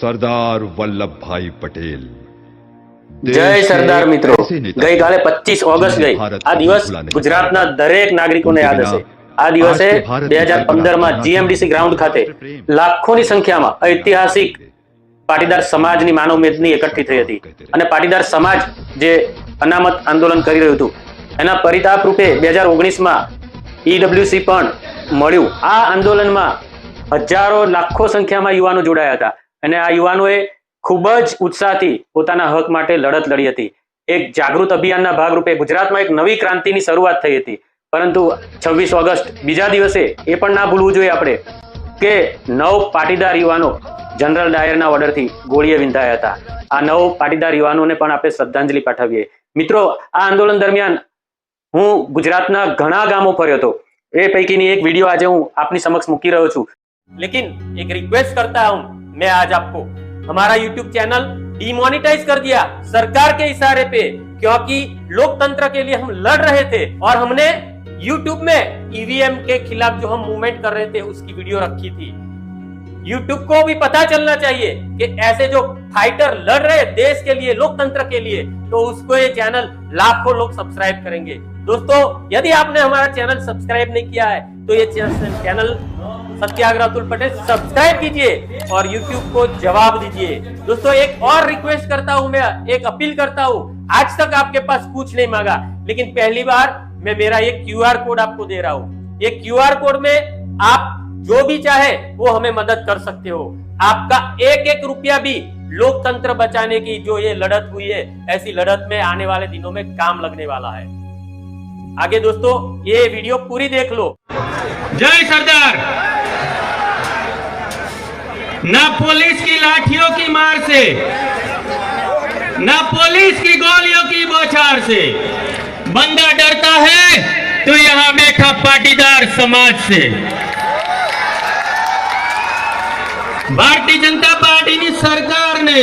સરદાર વલ્લભભાઈ પટેલ. જય સરદાર મિત્રો. ગઈકાલે પચીસ ઓગસ્ટ ગઈ. આ દિવસ ગુજરાતના દરેક નાગરિકોને યાદ હશે. આ દિવસે બે હજાર જીએમડીસી ગ્રાઉન્ડ ખાતે લાખોની સંખ્યામાં ઐતિહાસિક પાટીદાર સમાજની માનવ મેદની એકઠી થઈ હતી. અને પાટીદાર સમાજ જે અનામત આંદોલન કરી રહ્યું હતું એના પરિતાપ રૂપે બે હજાર ઓગણીસમાં ઈડબ્લ્યુસી પણ મળ્યું. આ આંદોલનમાં હજારો લાખો સંખ્યામાં યુવાનો જોડાયા હતા. અને આ યુવાનોએ ખૂબ જ ઉત્સાહથી પોતાના હક માટે લડત લડી હતી. એક જાગૃત અભિયાનના ભાગરૂપે ગુજરાતમાં એક નવી ક્રાંતિની શરૂઆત થઈ હતી. પરંતુ છવ્વીસ ઓગસ્ટ, બીજા દિવસે એ પણ ના ભૂલવું જોઈએ આપણે કે નવ પાટીદાર યુવાનો જનરલ ડાયરના ઓર્ડરથી ગોળીએ વિંધાયા હતા. આ નવ પાટીદાર યુવાનોને પણ આપણે શ્રદ્ધાંજલિ પાઠવીએ. મિત્રો, આ આંદોલન દરમિયાન હું ગુજરાતના ઘણા ગામો ફર્યો હતો. એ પૈકીની એક વીડિયો આજે હું આપની સમક્ષ મૂકી રહ્યો છું. લેકિન એક રિક્વેસ્ટ કરતા હું मैं आज आपको हमारा YouTube चैनल डिमोनिटाइज कर दिया सरकार के इशारे पे, क्योंकि लोकतंत्र के लिए हम लड़ रहे थे और हमने YouTube में ईवीएम के खिलाफ जो हम मूवमेंट कर रहे थे, उसकी वीडियो रखी थी। YouTube को भी पता चलना चाहिए कि ऐसे जो फाइटर लड़ रहे देश के लिए, लोकतंत्र के लिए तो उसको ये चैनल लाखों लोग सब्सक्राइब करेंगे। दोस्तों, यदि आपने हमारा चैनल सब्सक्राइब नहीं किया है तो ये चैनल सत्याग्रह अतुल पटेल सब्सक्राइब कीजिए और यूट्यूब को जवाब दीजिए। दोस्तों, एक और रिक्वेस्ट करता हूँ मैं, एक अपील करता हूँ। आज तक आपके पास कुछ नहीं मांगा, लेकिन पहली बार मैं मेरा एक क्यू कोड आपको दे रहा हूँ। ये क्यू कोड में आप जो भी चाहे, वो हमें मदद कर सकते हो। आपका एक एक रुपया भी लोकतंत्र बचाने की, जो ये लड़त हुई है, ऐसी लड़त में आने वाले दिनों में काम लगने वाला है। आगे दोस्तों, ये वीडियो पूरी देख लो। जय सरदार। ना पुलिस की लाठियों की मार से, ना पुलिस की गोलियों की बोछार से। बंदा डरता है तो यहाँ बैठा पाटीदार समाज से। भारतीय जनता पार्टी की सरकार ने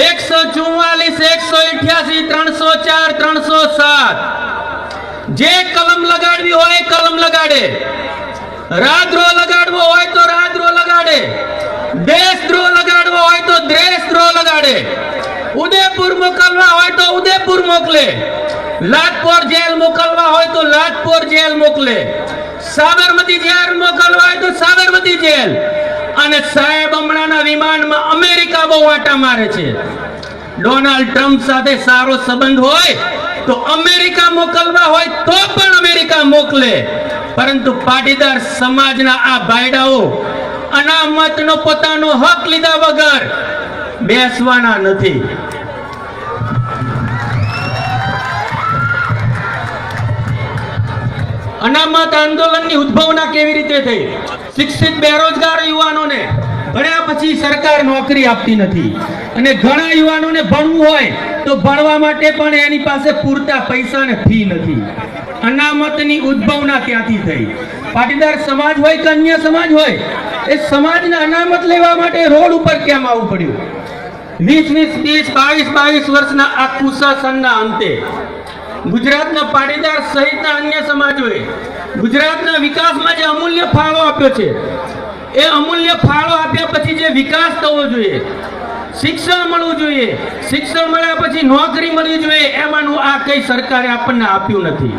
एक सौ चौवालीस, एक सौ अठासी त्रो चार त्रो सात, जे कलम लगाड़ी हो कलम लगाड़े। રાજદ્રોહ લગાડવો હોય તો રાજદ્રોહ લગાડે. દેશદ્રોહ લગાડવો હોય તો દેશદ્રોહ લગાડે. ઉદયપુર મોકલવા હોય તો ઉદયપુર મોકલે. લાજપોર જેલ મોકલવા હોય તો લાજપોર જેલ મોકલે. સાબરમતી જેલ મોકલવા હોય તો સાબરમતી જેલ. અને સાહેબ હમણાંના વિમાનમાં અમેરિકા બહુ આટા મારે છે. ડોનાલ્ડ ટ્રમ્પ સાથે સારો સંબંધ હોય તો અમેરિકા મોકલવા હોય તો પણ અમેરિકા મોકલે. પરંતુ પાટીદાર સમાજના આ ભાઈડાઓ અનામતનો પોતાનો હક લીધા વગર બેસવાના નથી. અનામત આંદોલનની ઉદ્ભવના કેવી રીતે થઈ? શિક્ષિત બેરોજગાર યુવાનોને ભણ્યા પછી સરકાર નોકરી આપતી નથી. અને ઘણા યુવાનોને ભણવું હોય તો ભણવા માટે પણ એની પાસે પૂરતા પૈસા ને ફી નથી. અનામતની ઉદ્ભવના ત્યાંથી થઈ. પાટીદાર સમાજ હોય કે અન્ય સમાજ હોય, એ સમાજના અનામત લેવા માટે રોડ ઉપર કેમ આવવું પડ્યું? વીસ વીસ વીસ બાવીસ બાવીસ વર્ષના આ કુશાસનના અંતે ગુજરાતના પાટીદાર સહિતના અન્ય સમાજોએ ગુજરાતના વિકાસમાં જે અમૂલ્ય ફાળો આપ્યો છે એ અમૂલ્ય ફાળો આપ્યા પછી જે વિકાસ થવો જોઈએ, શિક્ષણ મળવું જોઈએ, શિક્ષણ મળ્યા પછી નોકરી મળવી જોઈએ, એમાંનું આ કઈ સરકારે આપણને આપ્યું નથી.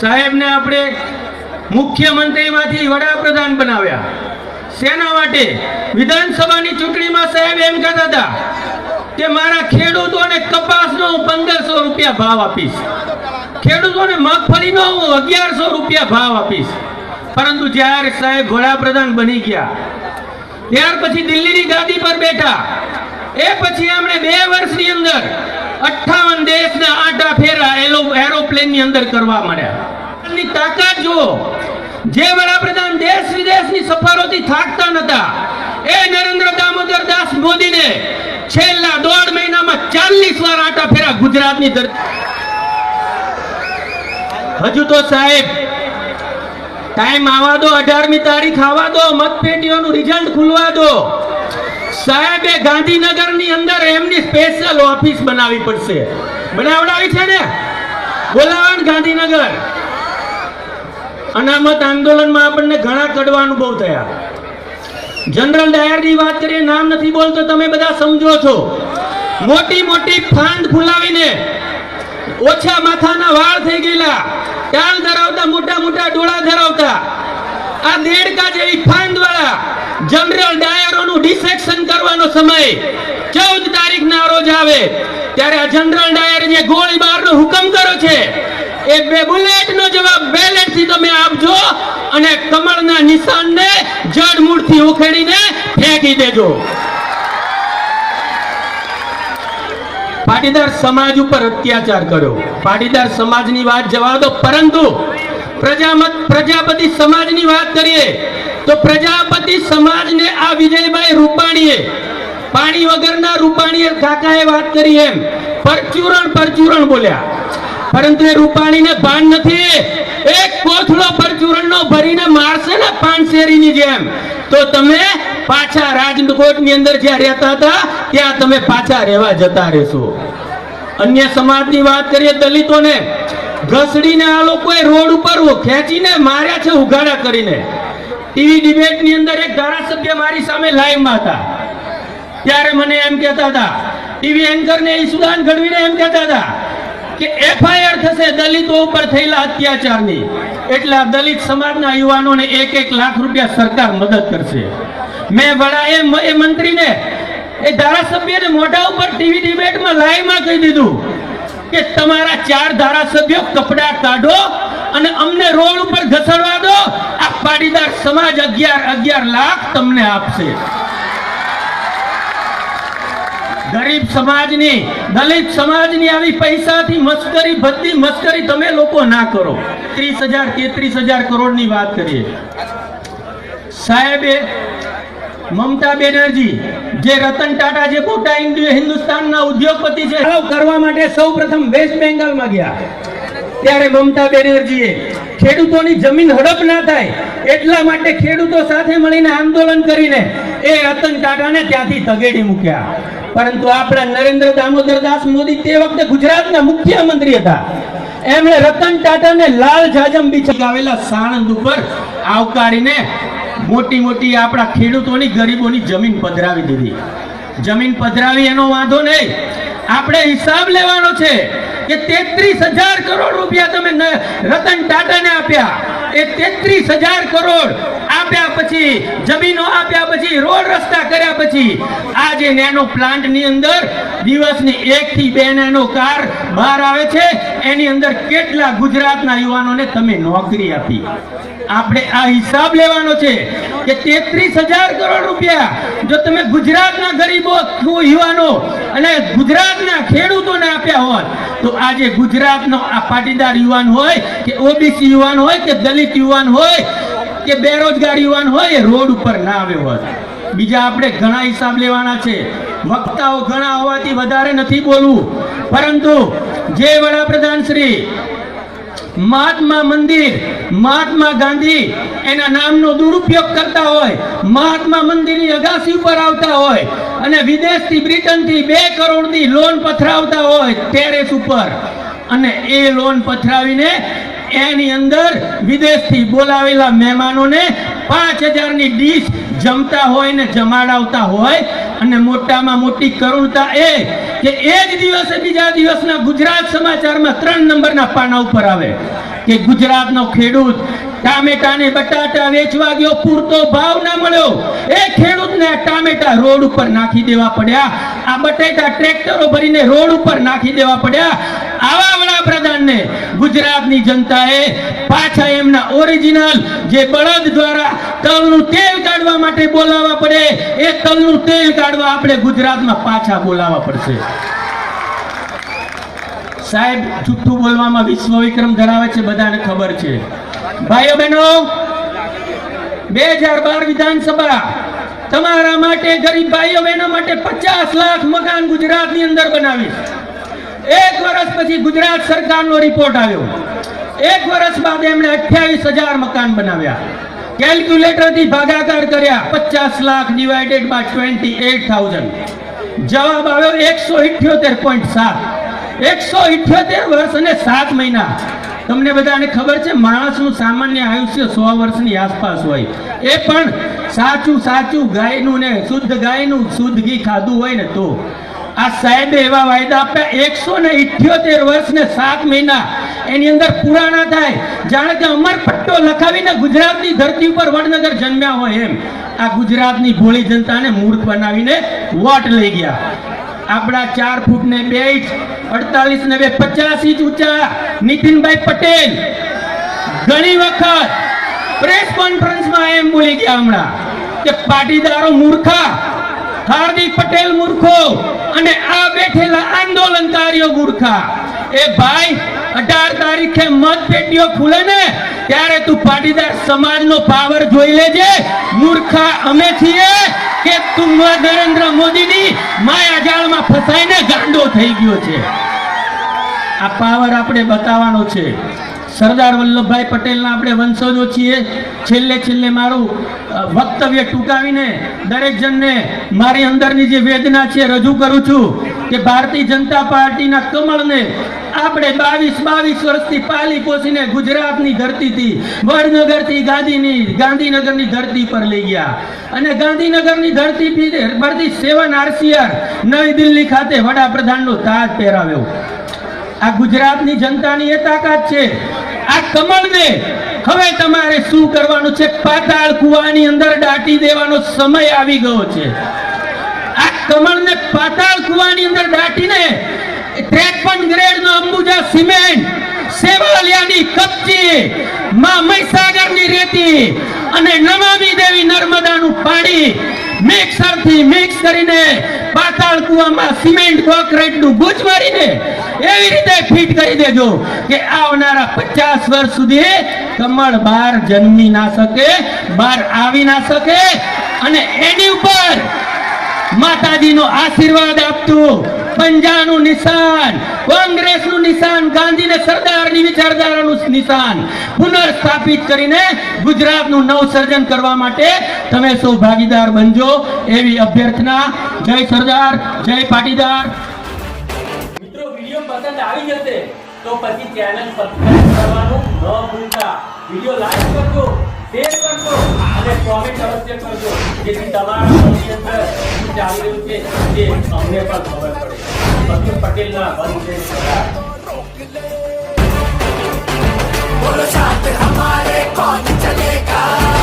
સાહેબને આપણે મુખ્યમંત્રીમાંથી વડાપ્રધાન બનાવ્યા. શેના માટે? વિધાનસભાની ચૂંટણીમાં સાહેબ એમ કહેતા હતા કે મારા ખેડૂતોને કપાસનો હું પંદરસો રૂપિયા ભાવ આપીશ. ખેડૂતોને મગફળીનો હું અગિયારસો રૂપિયા ભાવ આપીશ. પરંતુ જ્યારે સાહેબ વડાપ્રધાન બની ગયા, ત્યાર પછી દિલ્હીની ગાદી પર બેઠા, એ પછી એમણે બે વર્ષની અંદર અઠાવન દેશના આટા ફેરા એરોપ્લેનની અંદર કરવા મળ્યા તાકાત જુઓ, જે વડાપ્રધાન દેશ વિદેશની સફારોથી થાકતા નતા, એ નરેન્દ્ર દામોદર દાસ મોદીને છેલ્લા દોઢ મહિનામાં ચાલીસ વાર આટા ફેરા ગુજરાતની ધરતી. હજુ તો સાહેબ ટાઈમ આવવા દો, અઢારમી તારીખ આવવા દો, મતપેટીઓનું રિઝલ્ટ ખુલવા દો. સાહેબે ગાંધીનગરની અંદર એમની સ્પેશિયલ ઓફિસ બનાવવી પડશે. બનાવડાવી છે ને? બોલાવવાનું ગાંધીનગર. અનામત આંદોલનમાં આપણને ઘણા કડવા અનુભવ થયા. જનરલ ડાયરની વાત કરીએ, નામ નથી બોલતો, તમે બધા સમજો છો. મોટી મોટી ફાંડ ફુલાવીને ઓછા માથાના વાળ થઈ ગયેલા. ટાળ ધરાવતા મોટા મોટા ડોળા ધરાવતા. આ દેડકા જેવી ફાંદ વાળા જનરલ ડાયરોનું ડિસેક્શન કરવાનો સમય ચૌદ તારીખના રોજ આવે. ત્યારે આ જનરલ ડાયર જે ગોળીબારનો હુકમ કર્યો છે, એ બે બુલેટનો જવાબ બેલેટથી તમે આપજો અને કમળના નિશાનને જડ મૂળથી ઉખેડીને ફેંકી દેજો. પાટીદાર સમાજ ઉપર અત્યાચાર કર્યો. પાટીદાર સમાજની વાત જવા દો. પરંતુ પ્રજામત, પ્રજાપતિ સમાજની વાત કરીએ, તો પ્રજાપતિ સમાજને આ વિજયભાઈ રૂપાણીએ, પાણી વગરના રૂપાણીએ કાકાએ વાત કરી એમ. પરચુરણ પરચુરણ બોલ્યા. પરંતુ એ રૂપાણીને ભાન નથી. એક કોથળો પરચુરણનો ભરીને મારશે ને પાનશેરીની જેમ. તો તમે પાછા રાજકોટની અંદર જ્યાં રહેતા હતા, ત્યાં તમે પાછા રહેવા જતા રહેશો. અન્ય સમાજની વાત કરીએ દલિતોને, ઘસડીને આ લોકોએ રોડ ઉપર ખેંચીને માર્યા છે ઉઘાડા કરીને. ટીવી ડિબેટની અંદર એક ધારાસભ્ય મારી સામે લાઈવમાં હતા. ત્યારે મને એમ કહેતા હતા, ટીવી એન્કરને ઈસુદાન ગઢવીને એમ કહેતા હતા કે એફઆઈઆર થશે દલિતો ઉપર થયેલા અત્યાચારની. એટલે દલિત સમાજના યુવાનોને એક એક લાખ રૂપિયા સરકાર મદદ કરશે. મેં વડા એ મંત્રીને એ ધારાસભ્યને મોઢા ઉપર ટીવી ડિબેટમાં લાઈવમાં કહી દીધું કે તમારા ચાર ધારાસભ્યો કપડા કાઢો અને અમને રોડ ઉપર ઘસડવા દો. આ પાટીદાર સમાજ અગિયાર અગિયાર લાખ તમને આપશે. ગરીબ સમાજની, દલિત સમાજની આવી પૈસાથી મસ્કરી બધી મસ્કરી તમે લોકો ના કરો. ત્રીસ હજાર, તેત્રીસ હજાર કરોડની વાત કરીએ. સાહેબે મમતા બેનર્જી જે રતન ટાટા જે મોટા હિન્દુસ્તાનના ઉદ્યોગપતિ છે કરવા માટે સૌ પ્રથમ વેસ્ટ બેંગાલમાં ગયા. ત્યારે મમતા બેનર્જીએ ખેડૂતોની જમીન હડપ ના થાય એટલા માટે ખેડૂતો સાથે મળીને આંદોલન કરીને એ રતન ટાટાને ત્યાંથી તગેડી મૂક્યા. પરંતુ આપણા નરેન્દ્ર દામોદર દાસ મોદી તે વખતે ગુજરાતના મુખ્યમંત્રી હતા. એમણે રતન ટાટાને લાલ જાજમ બીચ આવેલા સાણંદ ઉપર આવકારીને મોટી મોટી આપણા ખેડૂતોની ગરીબોની જમીન પધરાવી દીધી. જમીન પધરાવી એનો વાંધો નહીં. આપણે હિસાબ લેવાનો છે કે તેત્રીસ હજાર કરોડ રૂપિયા તમે રતન ટાટાને આપ્યા. એ તેત્રીસ હજાર કરોડ આપ્યા પછી, જમીનો આપ્યા પછી, રોડ રસ્તા કર્યા પછી, આજે નેનો પ્લાન્ટની અંદર દિવસની એક થી બે નેનો કાર બહાર આવે છે. એની અંદર કેટલા ગુજરાતના યુવાનોને તમે નોકરી આપી? આપણે આ હિસાબ લેવાનો છે કે તેત્રીસ હજાર કરોડ રૂપિયા. જો તમે ગુજરાતના ગરીબો યુવાનો અને ગુજરાતના ખેડૂતોને આપ્યા હોત, તો આજે ગુજરાતનો આ પાટીદાર યુવાન હોય કે ઓબીસી યુવાન હોય કે દલિત યુવાન હોય કે બેરોજગાર યુવાન હોય એ રોડ ઉપર ના આવ્યો હોત. બીજા આપણે ઘણા હિસાબ લેવાના છે. વક્તાઓ ઘણા હોવાથી વધારે નથી બોલવું. પરંતુ જે વડાપ્રધાન શ્રી મહાત્મા મંદિર, મહાત્મા ગાંધી એના નામનો દુરુપયોગ કરતા હોય, મહાત્મા મંદિરની અગાસી ઉપર આવતા હોય અને વિદેશથી, બ્રિટનથી બે કરોડની લોન પથરાવતા હોય, ટેરેસ ઉપર. અને એ લોન પથરાવીને એની અંદર વિદેશથી બોલાવેલા મહેમાનોને પાંચ હજારની ડીશ જમતા હોય ને જમાડાવતા હોય અને મોટામાં મોટી કરુણતા એ કે એ જ દિવસે બીજા દિવસના ગુજરાત સમાચારમાં ત્રણ નંબરના પાના ઉપર આવે કે ગુજરાતનો ખેડૂત ટામેટા બટાટા વેચવા ગયો, પૂરતો ભાવ ના મળ્યો. એ ખેડૂતને ટામેટા રોડ ઉપર નાખી દેવા પડ્યા. આ બટેટા ટ્રેક્ટરો ભરીને રોડ ઉપર નાખી દેવા પડ્યા. આવા વડાપ્રધાનને ગુજરાતની જનતાએ પાછા એમના ઓરિજિનલ જે બળદ દ્વારા તલનું તેલ કાઢવા માટે બોલાવવા પડે, એ તલનું તેલ કાઢવા આપણે ગુજરાતમાં પાછા બોલાવવા પડશે. સાહેબ, જુઠ્ઠું બોલવામાં વિશ્વ વિક્રમ ધરાવે છે, બધાને ખબર છે. ભાઈઓ બહેનો, બે હજાર બાર વિધાનસભા તમારા માટે, ગરીબ ભાઈઓ બહેનો માટે પચાસ લાખ મકાન ગુજરાતની અંદર બનાવીશ. એક વર્ષ પછી ગુજરાત સરકારનો રિપોર્ટ આવ્યો. એક વર્ષ બાદ એમણે અઠ્યાવીસ હજાર મકાન બનાવ્યા. કેલ્ક્યુલેટરથી ભાગાકાર કર્યા, પચાસ lakh divided by twenty eight thousand જવાબ આવ્યો એકસો ઇઠ્યોતેર પોઈન્ટ સાત. એકસો ઇઠ્યોતેર વર્ષ અને સાત મહિના. તમને બધાને ખબર છે, માણસનું સામાન્ય આયુષ્ય સો વર્ષની આસપાસ હોય. એ પણ સાચું સાચું ગાયનું ને શુદ્ધ ગાયનું શુદ્ધ ઘી ખાધું હોય ને તો. આ સાહેબે એવા વાયદા આપ્યા, એકસો ને ઇઠ્યોતેર વર્ષ ને સાત મહિના એની અંદર પુરાણા થાય. જાણે કે અમર પટ્ટો લખાવીને ગુજરાતની ધરતી ઉપર વડનગર જન્મ્યા હોય એમ. આ ગુજરાતની ભોળી જનતાને મૂર્ખ બનાવીને વોટ લઈ ગયા. આપણા ચાર ફૂટ ને બે ઇંચ, અડતાલીસ ને બે, પચાસ ઇંચ ઊંચા નીતિનભાઈ પટેલ. ઘણી વખત પ્રેસ કોન્ફરન્સમાં એમ બોલી ગયા હમણાં કે પાટીદારો મૂર્ખા, હાર્દિક પટેલ મૂર્ખો અને આ બેઠેલા આંદોલનકારીઓ મૂર્ખા. એ ભાઈ, અઢાર તારીખે મત પેટીઓ ખુલે ને ત્યારે તું પાટીદાર સમાજનો પાવર જોઈ લેજે. મૂર્ખા અમે છીએ. કે નરેન્દ્ર મોદીની માયાજાળમાં ફસાઈને ગાંડો થઈ ગયો છે. આ પાવર આપણે બતાવવાનો છે. સરદાર વલ્લભભાઈ પટેલના આપણે વંશજો છીએ. છેલ્લે છેલ્લે મારું વક્તવ્ય ટૂંકાવીને દરેક જણને મારી અંદરની જે વેદના છે રજૂ કરું છું કે ભારતીય જનતા પાર્ટીના કમળને આપણે બાવીસ બાવીસ વર્ષથી પાલી પોસીને ગુજરાતની ધરતીથી વડનગરથી ગાંધીની, ગાંધીનગરની ધરતી પર લઈ ગયા. અને ગાંધીનગરની ધરતી પરથી સેવન આરસીઆર નવી દિલ્હી ખાતે વડાપ્રધાનનો તાજ પહેરાવ્યો. આ ગુજરાતની જનતાની એ તાકાત છે આ કમળને હવે તમારે શું કરવાનું છે? પાતાળ કુવાની અંદર દાટી દેવાનો સમય આવી ગયો છે. આ કમળને પાતાળ કુવાની અંદર દાટીને ત્રેપન ગ્રેડનો અંબુજા સિમેન્ટ સેવાલિયાની કપચી, માં મહીસાગરની રેતી અને નમામી દેવી નર્મદાનું પાણી મિક્સરથી મિક્સ કરીને પાતાળ કુવામાં સિમેન્ટ કોન્ક્રીટનું ગુજ મારીને એવી રીતે ફિટ કરી દેજો કે આવનારા પચાસ વર્ષ સુધી કમળ બહાર જન્મી ના શકે બહાર આવી ના શકે અને એની ઉપર માતાજીનો આશીર્વાદ આપતું પંજાનું નિશાન, કોંગ્રેસનું નિશાન ગાંધી ને સરદારની વિચારધારાનું નિશાન પુનર્સ્થાપિત કરીને ગુજરાતનું નવસર્જન કરવા માટે તમે સૌ ભાગીદાર બનજો એવી અભ્યર્થના. જય સરદાર, જય પાટીદાર. મિત્રો, વીડિયો પસંદ આવી જશે તો પછી ચેનલ સબસ્ક્રાઇબ કરવાનું ન ભૂલતા. વીડિયો લાઈક કરજો. શેર કરજો અને કોમેન્ટ અવશ્ય કરજો જેથી તમારા મનની અંદર શું ચાલી રહ્યું છે તે અમને પણ ખબર પડે પટેલ પટેલના બંધ બોલો સાથ હમારે કોણ ચલેગા